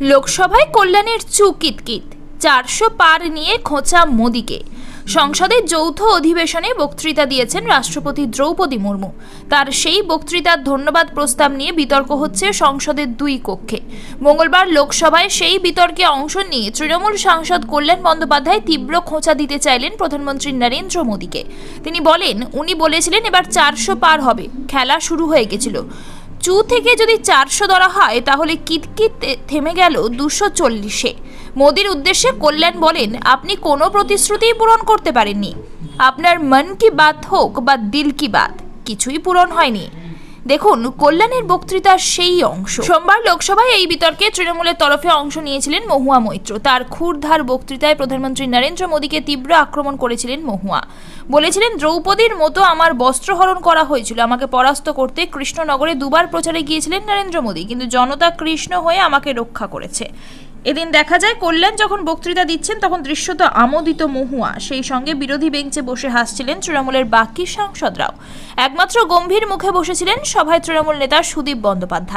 লোকসভায় কল্যাণের চুকিতকিত চারশো পার নিয়ে খোঁচা মোদিকে। সংসদের যৌথ অধিবেশনে বক্তৃতা দিয়েছেন রাষ্ট্রপতি দ্রৌপদী মুর্মু। তার সেই বক্তৃতার ধন্যবাদ প্রস্তাব নিয়ে বিতর্ক হচ্ছে সংসদের দুই কক্ষে। মঙ্গলবার লোকসভায় সেই বিতর্কে অংশ নিয়ে তৃণমূল সাংসদ কল্যাণ বন্দ্যোপাধ্যায় তীব্র খোঁচা দিতে চাইলেন প্রধানমন্ত্রী নরেন্দ্র মোদীকে। তিনি বলেন, উনি বলেছিলেন এবার চারশো পার হবে। খেলা শুরু হয়ে গেছিল। চু থেকে যদি চারশো ধরা হয়, তাহলে কিতকিত থেমে গেল দুশো চল্লিশে। মোদির উদ্দেশ্যে কল্যাণ বলেন, আপনি কোনো প্রতিশ্রুতিই পূরণ করতে পারেননি। আপনার মন কি বাত হোক বা দিল কি বাত, কিছুই পূরণ হয়নি। দেখুন, কল্যাণের বক্তৃতার সেই অংশ। সোমবার লোকসভায় এই বিতর্কে তৃণমূলের তরফে অংশ নিয়েছিলেন মহুয়া মৈত্র। তার ক্ষুরধার বক্তৃতায় প্রধানমন্ত্রী নরেন্দ্র মোদীকে তীব্র আক্রমণ করেছিলেন মহুয়া। বলেছিলেন, দ্রৌপদীর মতো আমার বস্ত্রহরণ করা হয়েছিল। আমাকে পরাস্ত করতে কৃষ্ণনগরে দুবার প্রচারে গিয়েছিলেন নরেন্দ্র মোদী, কিন্তু জনতা কৃষ্ণ হয়ে আমাকে রক্ষা করেছে। এদিন দেখা যায় কল্যাণ যখন বক্তৃতা দিচ্ছেন, তখন দৃশ্যত আমোদিত মহুয়া। সেই সঙ্গে বিরোধী বেঞ্চে বসে হাসছিলেন তৃণমূলের বাকি সাংসদরাও। একমাত্র গম্ভীর মুখে বসেছিলেন সভায় তৃণমূল নেতা সুদীপ বন্দ্যোপাধ্যায়।